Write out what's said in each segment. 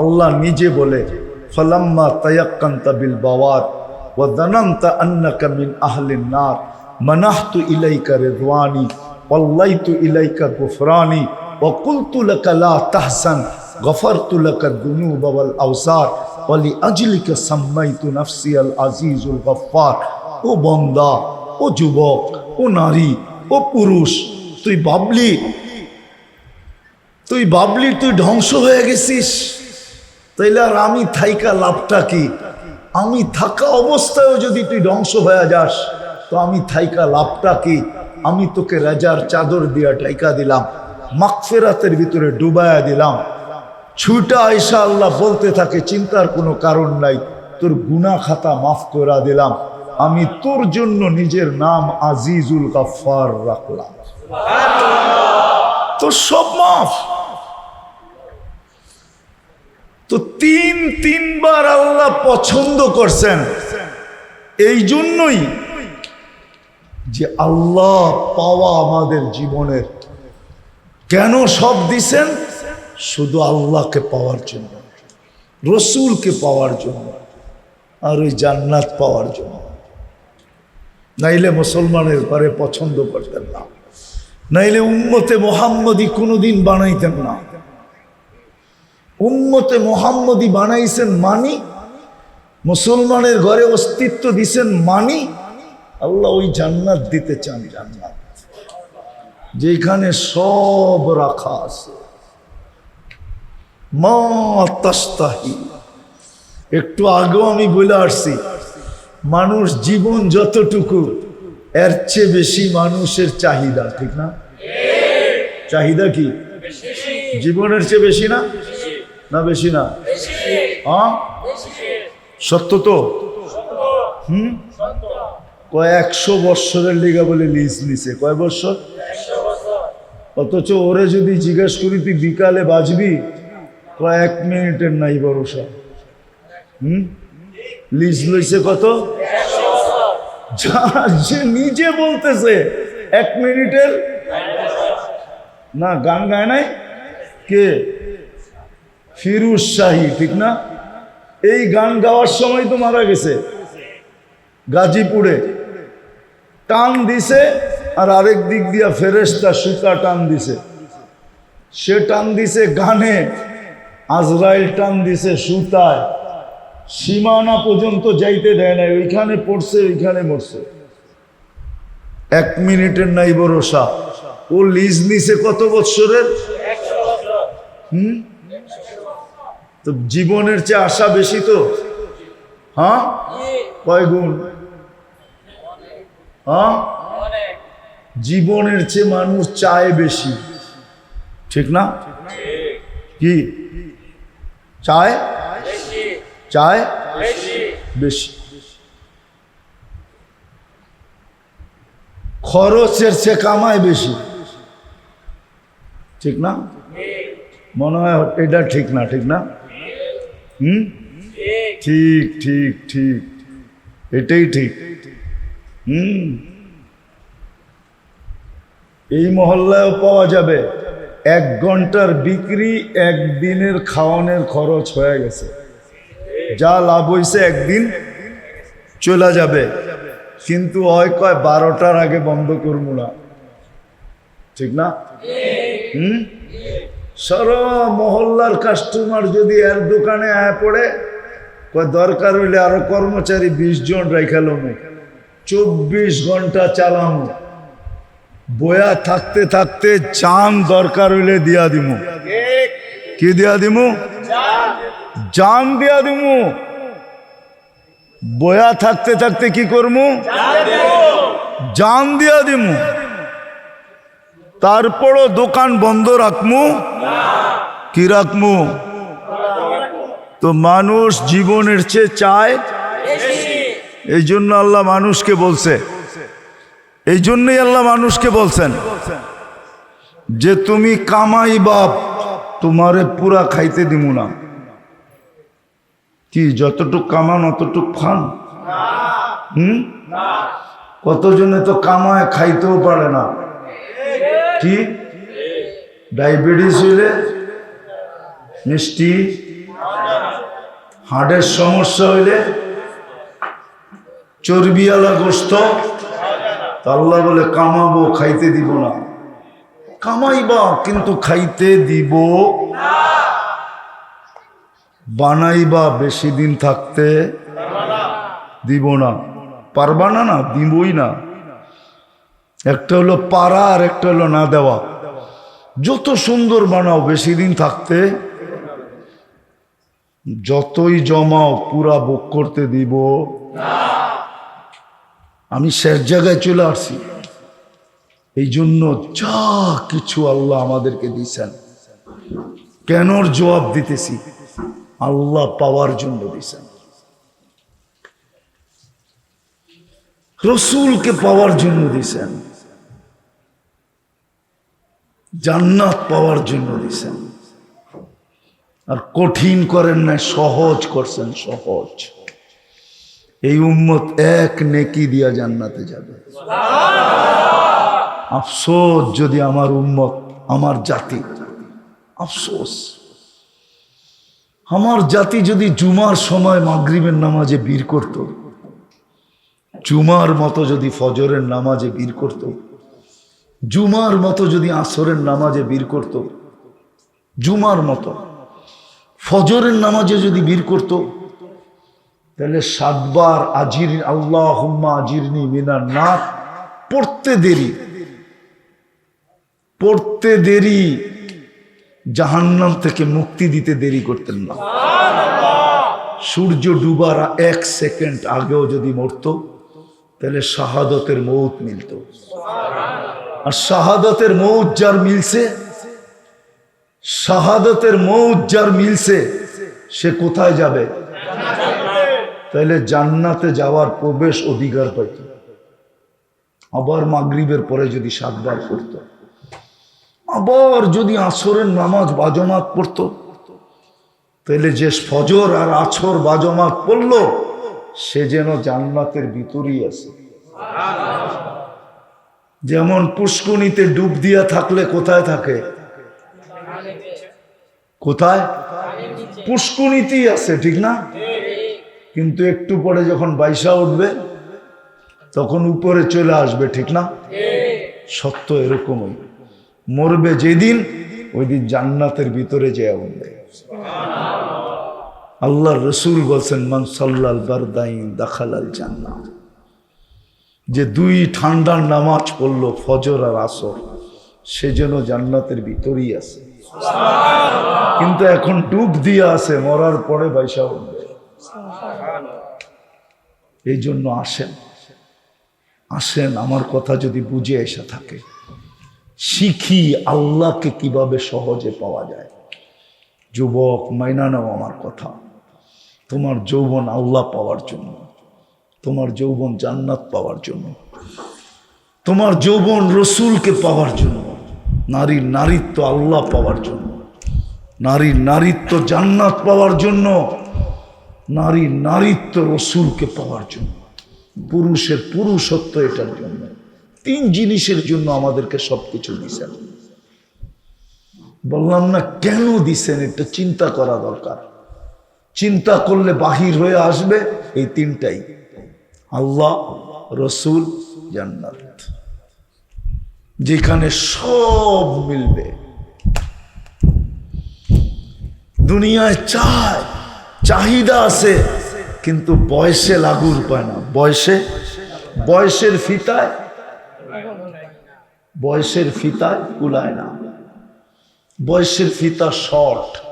আল্লাহ নিজে বলে, ফলাম্মা তায়াক্কান্তা বিল বাওয়াত ওয়া দানান্তা আন্নাকা মিন আহলিন নার। মানাহতু ইলাইকা রিদওয়ানি, ওয়াল্লাইতু ইলাইকা গুফরানি, ওয়া কুলতু লাকা লা তাহসান, গফারতু লাকা দুনুবা ওয়াল আওসার, ওয়া লিআজলিকা সাম্মাইতু নাফসি আল আজিজুল গফফার। ও বন্দা, ও যুবক, ও নারী, ও পুরুষ, তুই ভাবলি তুই ভাবলি তুই ধ্বংস হয়ে গেছিস। তাইলে আর আমি থাইকা লাভটা কি? আমি থাকা অবস্থায়ও যদি তুই ধ্বংস হয়ে যাস, তো আমি থাইকা লাভটা কি? আমি তোকে রাজার চাদর দিয়া টাইকা দিলাম মাকফেরাতের ভিতরে ডুবায়া দিলাম। ছুটা আয়সা আল্লাহ বলতে থাকে, চিন্তার কোনো কারণ নাই, তোর গুনা খাতা মাফ করা দিলাম। আমি তোর জন্য নিজের নাম আজিজুল গাফার রাখলাম। তোর সব মাফ। তো তিন, তিনবার আল্লাহ পছন্দ করছেন। এই জন্যই যে আল্লাহ পাওয়া আমাদের জীবনের। কেন সব দিছেন? শুধু আল্লাহকে পাওয়ার জন্য, রসুলকে পাওয়ার জন্য, আর ওই জান্নাত পাওয়ার জন্য। নাইলে মুসলমানের ঘরে পছন্দ করতেন না, নাইলে উম্মতে মোহাম্মদী কোনোদিন বানাইতেন না। উম্মতে মোহাম্মদী বানাইছেন মানি, মুসলমানের ঘরে অস্তিত্ব দিছেন মানি, আল্লাহ ওই জান্নাত দিতে চান জান্নাত। যেখানে সব রাখা আছে। একটু আগেও আমি বলে আসছি, মানুষ জীবন যতটুকু, এর চেয়ে বেশি মানুষের চাহিদা, ঠিক না? চাহিদা কি? জীবনের চেয়ে বেশি না? না বেশি না? হ্যাঁ? সত্য তো? হুম? কয় একশো বৎসরের লিগা বলে লিজ নিছে। কয় বৎসর? অথচ ওরে যদি জিজ্ঞেস করি তুই বিকালে বাজবি? কয় এক মিনিটের নাই ভরসা। হুম? লিজ লইছে কত? যা- যে নিজে বলতেছে এক মিনিটের? না গান গায় নাই? কে? ফিরুজ শাহী, ঠিক না? এই গান গাওয়ার সময় তো মারা গেছে। গাজীপুরে টান দিছে আর আরেক দিক দিয়া ফেরেস্তা সুতা টান দিছে। সে টান দিছে গানে, আজরাইল টান দিছে সুতায়। সীমানা পর্যন্ত যাইতে দেয় নাই, ওইখানে পড়ছে, ওইখানে মরছে। এক মিনিটের নাই ভরসা ও লিজ নিছে কত বৎসরের? হুম? তো জীবনের চেয়ে আশা বেশি তো? হ্যাঁ? কয় গুণ? হ্যাঁ? জীবনের চেয়ে মানুষ চায় বেশি। ঠিক না? কি? চায়? চায়? বেশি। খরচের চেয়ে কামায় বেশি। ঠিক না? মনে হয় এটা ঠিক না ঠিক না? হুম? ঠিক ঠিক ঠিক। এটাই ঠিক। হুম? এই মহল্লায়ও পাওয়া যাবে। এক ঘণ্টার বিক্রি একদিনের খাওয়ানোর খরচ হয়ে গেছে। যা লাভ হয়েছে একদিন চলে যাবে। কিন্তু হয় কয়, বারোটার আগে বন্ধ করব না। ঠিক না? হুম? সারা মহল্লার কাস্টমার যদি এর দোকানে আয় পড়ে দরকার হইলে আরও কর্মচারী বিশ জন রেখালো চব্বিশ ঘণ্টা চালামো। বয়া থাকতে থাকতে চান দরকার হইলে দিয়া দিমু। কি দিয়া দিমু? জান দিয়া দিমু। বয়া থাকতে থাকতে কি করমু? জান দিয়া দিমু। তারপরও দোকান বন্ধ রাখমু? কি রাখমু? তো মানুষ জীবনের চেয়ে চায়? এই জন্য আল্লাহ মানুষকে বলছে। এই জন্যই আল্লাহ মানুষকে বলছেন যে, তুমি কামাই বাপ, তোমারে পুরা খাইতে দিব না। কি, যতটুক কামান অতটুক খান? হুম? কতজনে তো কামায়, খাইতেও পারে না। কি ডায়াবেটিস হইলে মিষ্টি হার্টের সমস্যা হইলে চর্বিওয়ালা গোস্ত আল্লাহ বলে কামাবো, খাইতে দিব না। কামাইবা, কিন্তু খাইতে দিব। বানাইবা, বেশি দিন থাকতে দিব না। পারবা না না, দিবই না। একটা হলো পাড়া আর একটা হলো না দেওয়া। যত সুন্দর বানাও, বেশি দিন থাকতে যতই জমাও, পুরা বুক করতে দিব। আমি শেষ জায়গায় চলে আসছি। এই জন্য যা কিছু আল্লাহ আমাদেরকে দিছেন কেনর জবাব দিতেছি? আল্লাহ পাওয়ার জন্য দিছেন রসুলকে পাওয়ার জন্য দিছেন জান্নাত পাওয়ার জন্য দিছেন। আর কঠিন করেন না সহজ করছেন, সহজ। এই উম্মত এক নেকি দিয়া জান্নাতে যাবে। আফসোস যদি আমার উম্মত, আমার জাতি। আফসোস। আমার জাতি যদি জুমার সময় মাগরিবের নামাজে বীর করত, জুমার মতো যদি ফজরের নামাজে বীর করত জুমার মতো যদি আসরের নামাজে বীর করত, জুমার মতো। ফজরের নামাজে যদি বীর করত, তাহলে সাতবার আজির আল্লাহ হুম্মা আজিরনি মিনার না পড়তে দেরি। পড়তে দেরি, জাহান্নাম থেকে মুক্তি দিতে দেরি করতেন না। সূর্য ডুবার এক সেকেন্ড আগেও যদি মরত, তাহলে শাহাদতের মৌত মিলত। আর শাহাদতের মৌত যার মিলছে, শাহাদতের মৌত যার মিলছে, সে কোথায় যাবে? তাহলে জান্নাতে যাওয়ার প্রবেশ অধিকার পাইত। আবার মাগরিবের পরে যদি সাতবার করত আবার যদি আসরের নামাজ বাজমাত পড়তো। তাহলে যে ফজর আর আছর বাজমাত পড়ল, সে যেন জান্নাতের ভিতরই আছে। যেমন পুষ্কনিতে ডুব দিয়া থাকলে কোথায় থাকে? কোথায়? পুষ্কনিতেই আছে, ঠিক না? কিন্তু একটু পরে যখন বাইসা উঠবে, তখন উপরে চলে আসবে, ঠিক না? সত্য এরকমই। মরবে যেদিন ওই দিন জান্নাতের ভিতরে যে উঠবে আল্লাহ রসুল বলছেন মানসাল্লাল বারদাইন দাখালাল জান্নাত। যে দুই ঠান্ডার নামাজ পড়ল ফজর আর আসর, সে যেন জান্নাতের ভিতরেই আছে। কিন্তু এখন ডুব দিয়ে আছে, মরার পরে বাইসা উঠবে। এই জন্য আসেন। আসেন, আমার কথা যদি বুঝে এসে থাকে। শিখি আল্লাহকে কীভাবে সহজে পাওয়া যায়। যুবক, মাইনা নাও আমার কথা। তোমার যৌবন আল্লাহ পাওয়ার জন্য। তোমার যৌবন জান্নাত পাওয়ার জন্য। তোমার যৌবন রসুলকে পাওয়ার জন্য। নারীর নারীত্ব আল্লাহ পাওয়ার জন্য। নারীর নারীত্ব জান্নাত পাওয়ার জন্য। নারীর নারীত্ব রসুলকে পাওয়ার জন্য। পুরুষের পুরুষত্ব এটার জন্য। তিন জিনিসের জন্য আমাদেরকে সবকিছু দিছেন। বললাম না, কেন দিছেন? এটা চিন্তা করা দরকার। চিন্তা করলে বাহির হয়ে আসবে এই তিনটাই। আল্লাহ, রসুল, জান্নাত। যেখানে সব মিলবে। দুনিয়ায় চায়, চাহিদা আছে, কিন্তু বয়সে লাগুর পায় না। বয়সে? বয়সের ফিতায়? বয়সের ফিতায় কুলায় না। বয়সের ফিতা শর্ট।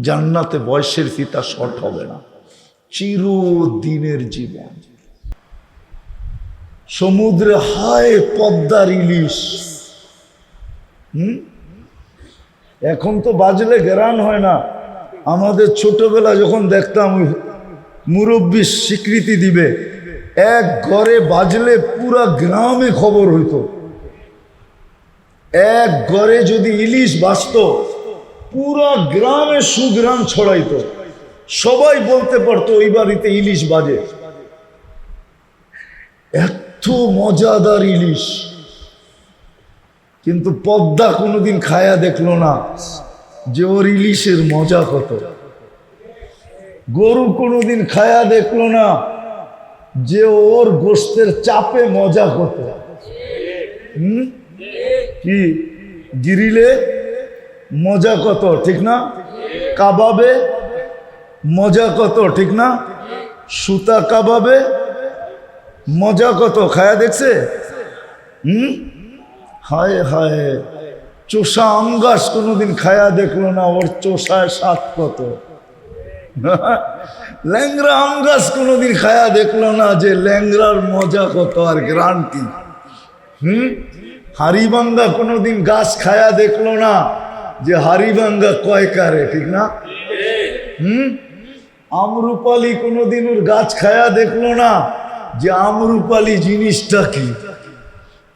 জান্নাতে বয়সের ফিতা শর্ট হবে না। চিরদিনের জীবন। সমুদ্রে হায় পদ্মার ইলিশ। হুম? এখন তো বাজলে গেরান হয় না। আমাদের ছোটবেলা যখন দেখতাম, মুরব্বী স্বীকৃতি দিবে, এক ঘরে বাজলে পুরা গ্রামে খবর হইতো। এক ঘরে যদি ইলিশ বাঁচত, পুরা গ্রামে সুগ্রাম ছড়াইতো। সবাই বলতে পারতো ওই বাড়িতে ইলিশ বাজে। এত মজাদার ইলিশ। কিন্তু পদ্মা কোনোদিন খায়া দেখল না যে ওর ইলিশের মজা কত। গরু কোনোদিন খায়া দেখল না যে ওর গোস্তের চাপে মজা কত। হুম? কি? গিরিলে? মজা কত, ঠিক না? কাবাবে? মজা কত, ঠিক না? সুতা কাবাবে? মজা কত? খায়া দেখছে? হুম? হায় হায়। চোষা গাছ কোনোদিন খায়া দেখল না, ওর চোষায় স্বাদ কত? ল্যাংরা গাছ কোনোদিন খায়া দেখল না যে ল্যাংরার মজা কত আর গ্রান্টি হুম? হারিবাঙ্গা কোনোদিন গাছ খায়া দেখল না যে হারিবাঙ্গা কয় কারে, ঠিক না? হুম? আমরুপালি কোনোদিন ওর গাছ খায়া দেখল না যে আমরুপালি জিনিসটা কি?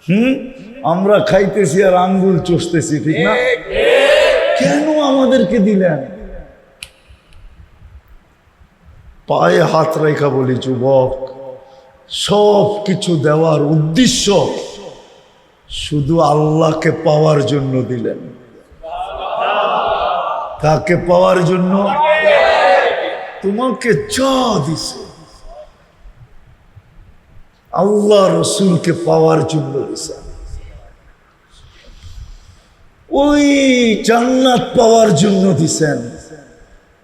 হুম? আমরা খাইতেছি আর আঙ্গুল চষতেছি, ঠিক না? কেন আমাদেরকে দিলেন? পায়ে হাত রেখা বলি, যুবক, সব কিছু দেওয়ার উদ্দেশ্য শুধু আল্লাহকে পাওয়ার জন্য দিলেন। কাকে পাওয়ার জন্য? তোমাকে চ দিছে। আল্লাহ রসুলকে পাওয়ার জন্য ওই জান্নাত পাওয়ার জন্য দিছেন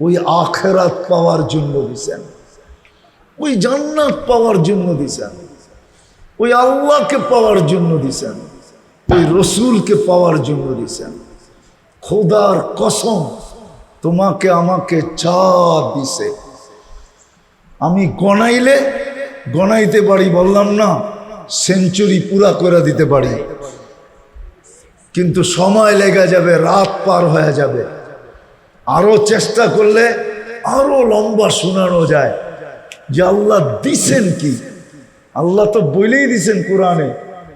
ওই আখেরাত পাওয়ার জন্য দিছেন ওই জান্নাত পাওয়ার জন্য দিছেন ওই আল্লাহকে পাওয়ার জন্য দিছেন ওই রসুলকে পাওয়ার জন্য দিছেন খোদার কসম, তোমাকে আমাকে চা দিছে, আমি গনাইলে গনাইতে পারি বললাম না, সেঞ্চুরি পুরা করে দিতে পারি। কিন্তু সময় লেগে যাবে, রাত পার হয়ে যাবে। আরও চেষ্টা করলে আরও লম্বা শোনানো যায়। যে আল্লাহ দিছেন কি? আল্লাহ তো বলেই দিছেন কোরআনে,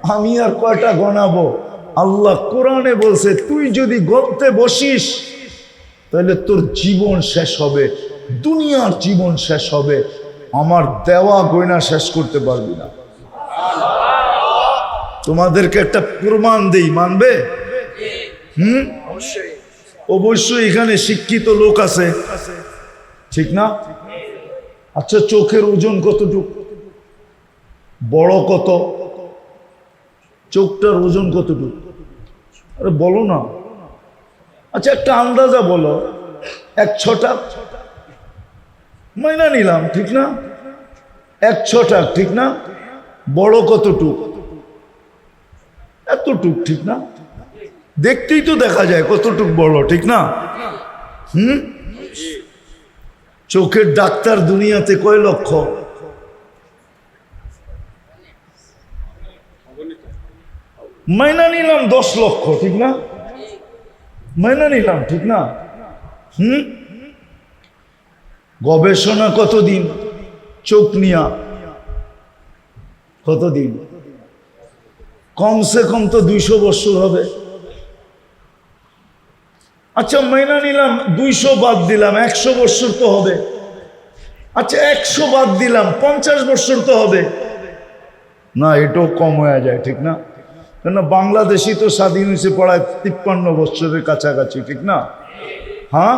আমি আর কয়টা গনাবো? আল্লাহ কোরআনে বলছে, তুই যদি গলতে বসিস, তাহলে তোর জীবন শেষ হবে, দুনিয়ার জীবন শেষ হবে। আমার দেওয়া গয়না শেষ করতে পারবি না। তোমাদেরকে একটা প্রমাণ দেই, মানবে? হুম? অবশ্যই এখানে শিক্ষিত লোক আছে। ঠিক না? আচ্ছা চোখের ওজন কতটুক? বড় কত? চোখটার ওজন কতটুক? আরে বলো না। আচ্ছা একটা আন্দাজা বলো। এক ছটা? মাইনা নিলাম, ঠিক না? এক ছটা, ঠিক না? বড় কতটুক? এতটুক, ঠিক না? দেখতেই তো দেখা যায় কতটুক বড়, ঠিক না? হুম? চোখের ডাক্তার দুনিয়াতে কয় লক্ষ? মাইনা নিলাম দশ লক্ষ, ঠিক না? মাইনা নিলাম, ঠিক না? হুম? গবেষণা কতদিন? চোখ নিয়া। কতদিন? কমসে কম তো দুইশো বছর হবে। আচ্ছা মেনা নিলাম, দুইশো বাদ দিলাম, একশো বছর তো হবে। আচ্ছা একশো বাদ দিলাম, পঞ্চাশ বছর তো হবে। না, এটাও কম হয়ে যায়, ঠিক না? কেন বাংলাদেশি তো স্বাধীন হয়েছে পড়ায় তিপ্পান্ন বছরের কাছাকাছি, ঠিক না? হ্যাঁ?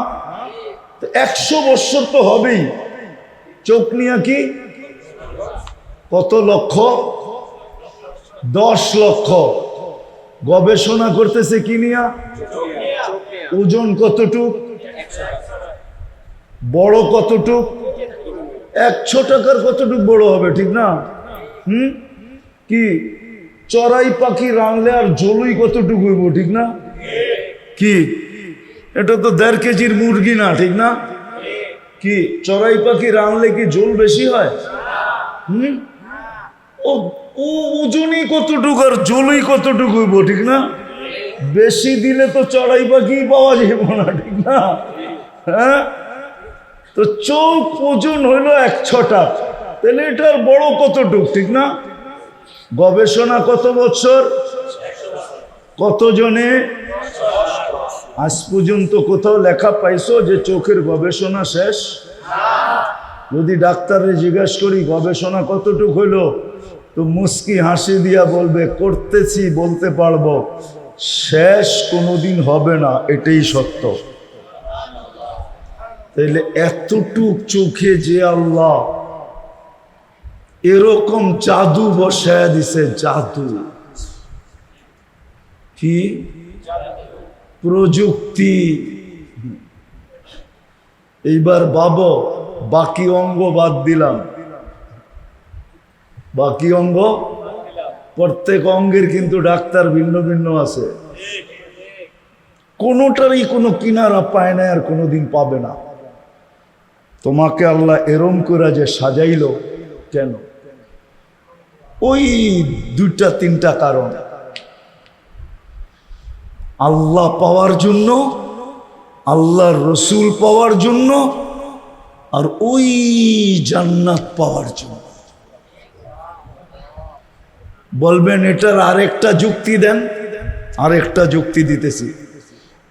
একশো বৎসর তো হবেই। চোখ নিয়ে কি? কত লক্ষ? দশ লক্ষ। গবেষণা করতেছে কি নিয়া? ওজন কতটুক? বড় কতটুক? একশো টাকার কতটুক বড় হবে, ঠিক না? হুম? কি? চড়াই পাখি রানলে আর জলুই কতটুকু হইব, ঠিক না? কি? এটা তো দেড় কেজির মুরগি না, ঠিক না? কি, চড়াই পাখি রানলে কি জল বেশি হয়? হুম? ও ওজনই কতটুকু আর জলই কতটুকু ঠিক না? বেশি দিলে তো চড়াই পাখি পাওয়া যাবে না, ঠিক না? হ্যাঁ? তো চোখ ওজন হইল এক ছটা। তাহলে এটার বড় কতটুক, ঠিক না? গবেষণা কত বছর কতজনে আজ পর্যন্ত কোথাও লেখা পাইছো যে চোখের গবেষণা শেষ? যদি ডাক্তারে জিজ্ঞেস করি, গবেষণা কতটুক হইল? তো মুস্কি হাসি দিয়া বলবে, করতেছি, বলতে পারব। শেষ কোনোদিন হবে না, এটাই সত্য। তাইলে এতটুক চোখে যে আল্লাহ এরকম জাদু বসায় দিছে, জাদু। কি? প্রযুক্তি। এইবার বাব, বাকি অঙ্গ বাদ দিলাম। বাকি অঙ্গ প্রত্যেক অঙ্গের কিন্তু ডাক্তার ভিন্ন ভিন্ন আছে। কোনোটারই কোনো কিনারা পায় না আর কোনোদিন পাবে না। তোমাকে আল্লাহ এরম করে যে সাজাইলো কেন? ওই দুইটা, তিনটা কারণ। আল্লাহ পাওয়ার জন্য, আল্লাহর রসুল পাওয়ার জন্য, আর ওই জান্নাত পাওয়ার জন্য। বলবেন, এটার আরেকটা যুক্তি দেন, আরেকটা যুক্তি দিতেছি।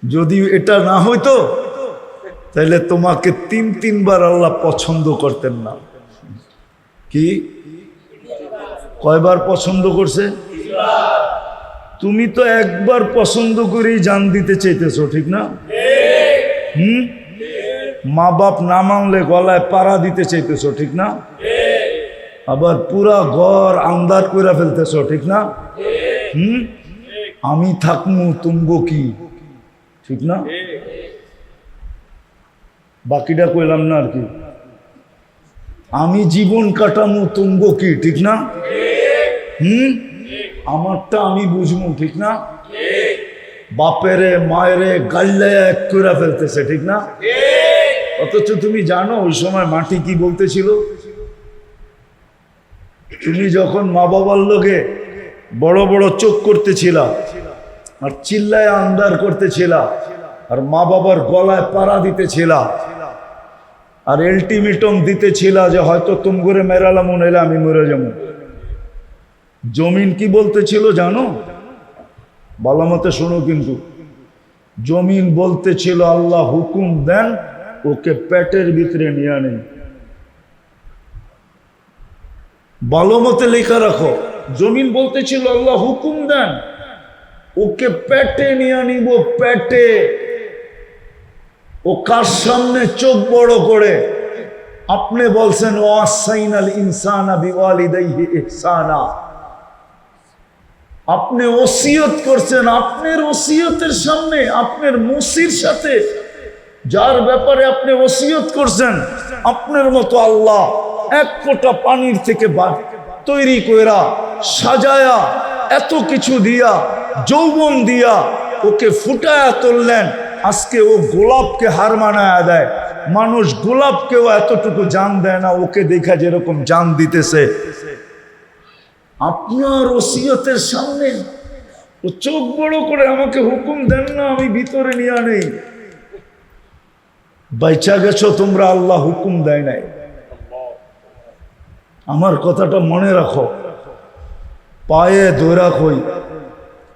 যদি এটা না হইতো, তাহলে তোমাকে তিন, তিনবার আল্লাহ পছন্দ করতেন না। কি? কয়বার পছন্দ করছে? তুমি তো একবার পছন্দ করেই জান দিতে চাইতেছো, ঠিক না? হুম? মা বাপ না মানলে গলায় পাড়া দিতে চাইতেছো, ঠিক না? আবার পুরা ঘর আন্দার করে ফেলতেছো, ঠিক না? হুম? আমি থাকমু তুমগো কি? ঠিক না? বাকিটা কইলাম না আর কি। আমি জীবন কাটামু তুমগো কি, ঠিক না? হুম? আমারটা আমি বুঝব, ঠিক না? বাপেরে, মায়েরে গাল্লায় এক করে ফেলতেছে, ঠিক না? অথচ তুমি জানো ওই সময় মাটি কি বলতেছিল? তুমি যখন মা বাবার লোকে বড় বড় চোখ করতেছিলা আর চিল্লায় আন্দার করতেছিলা আর মা বাবার গলায় পাড়া দিতেছিলা আর এল্টিমেটম দিতেছিলা যে হয়তো তুম করে মেরালাম এলে আমি মরে যাব। জমিন কি বলতেছিল জানো? ভালো মতে শোনো কিন্তু। জমিন বলতেছিল আল্লাহ হুকুম দেন, ওকে পেটের ভিতরে নিয়ে আনেন। ভালো মতে লেখা রাখো, জমিন বলতেছিল আল্লাহ হুকুম দেন, ওকে পেটে নিয়ে আনিব, পেটে। ও কার সামনে চোখ বড় করে? আপনি বলছেন ও আসাইন আসাইনাল ইনসানা বিওয়ালিদাইহি ইহসানা। আপনি ওসিয়ত করছেন, আপনার ওসিয়তের সামনে, আপনার মুসির সাথে, যার ব্যাপারে আপনি ওসিয়ত করছেন, আপনার মতো আল্লাহ এক ফোঁটা পানির থেকে তৈরি কইরা সাজায়া এত কিছু দিয়া, যৌবন দিয়া ওকে ফুটায়া তুললেন। আজকে ও গোলাপকে হার মানায়া দেয়। মানুষ গোলাপকেও এতটুকু জান দেয় না, ওকে দেখা যেরকম জান দিতেছে। আপনার ওসিয়তের সামনে ও চোখ বড় করে আমাকে হুকুম দেন না, আমি ভিতরে নিয়ে নেই। বাইচা গেছো, তোমরা আল্লাহ হুকুম দেয় নাই। আমার কথাটা মনে রাখো। পায়ে দৈরা কই,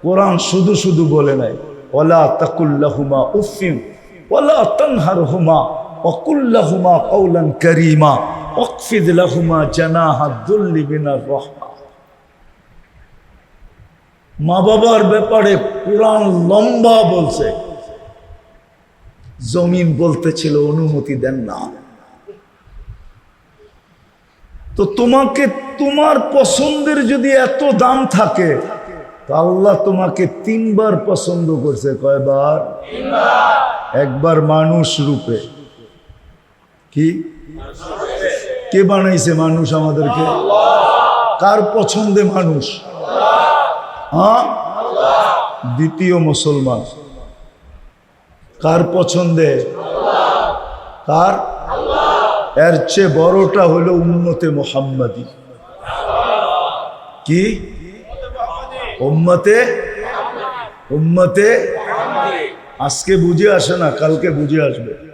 কোরআন শুধু শুধু বলে নাই ওলা তাকুল্লাহুমা উফিম ওলা তানহার হুমা অকুল্লাহুমা কৌলান করিমা অকফিদ লাহুমা জানাহা দুল্লি বিনার রহমা। মা বাবার ব্যাপারে কোরআন লম্বা বলছে। জমিন বলতেছিল, অনুমতি দেন না। তো তোমাকে তোমার পছন্দের যদি এত দাম থাকে, তো আল্লাহ তোমাকে তিনবার পছন্দ করছে। কয়বার? একবার মানুষ রূপে। কি? কে বানাইছে মানুষ আমাদেরকে? কার পছন্দে মানুষ? হ্যাঁ? দ্বিতীয় মুসলমান। কার পছন্দে? কার? এর চেয়ে বড়টা হলো উন্নতে মোহাম্মদী। কি? উম্মতে? উম্মতে? আজকে বুঝে আসে না, কালকে বুঝে আসবে।